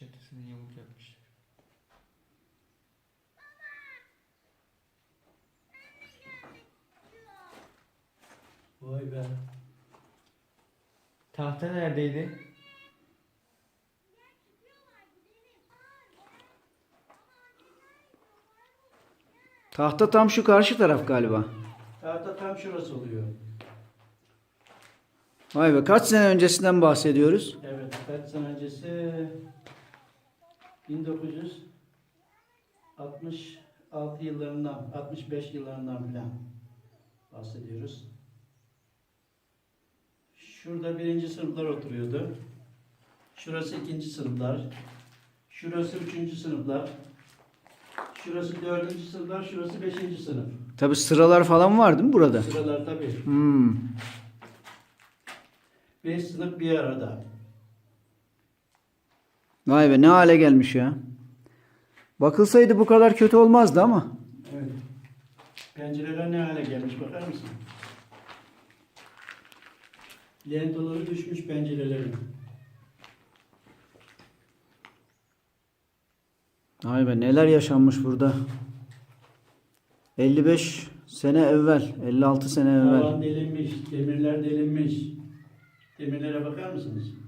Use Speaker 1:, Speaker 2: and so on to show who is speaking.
Speaker 1: Çatısını yamuk yapmışlar.
Speaker 2: Vay be.
Speaker 1: Tahta neredeydi?
Speaker 3: Tahta tam şu karşı taraf galiba.
Speaker 2: Tahta tam şurası oluyor.
Speaker 3: Vay be kaç sene öncesinden bahsediyoruz?
Speaker 2: Evet, kaç sene öncesi 1966 yıllarından, 65 yıllarından falan bahsediyoruz. Şurada birinci sınıflar oturuyordu. Şurası ikinci sınıflar. Şurası üçüncü sınıflar. Şurası dördüncü sınıflar, şurası beşinci sınıf.
Speaker 3: Tabi sıralar falan var değil mi burada?
Speaker 2: Sıralar tabii.
Speaker 3: Hmm.
Speaker 2: Beş sınıf bir arada.
Speaker 3: Vay be ne hale gelmiş ya. Bakılsaydı bu kadar kötü olmazdı ama.
Speaker 2: Evet. Pencereler ne hale gelmiş bakar mısın? Lentoları düşmüş pencerelerin.
Speaker 3: Vay be neler yaşanmış burada. 55 sene evvel, 56 sene evvel.
Speaker 2: Tavan delinmiş, demirler delinmiş. Demirlere bakar mısınız?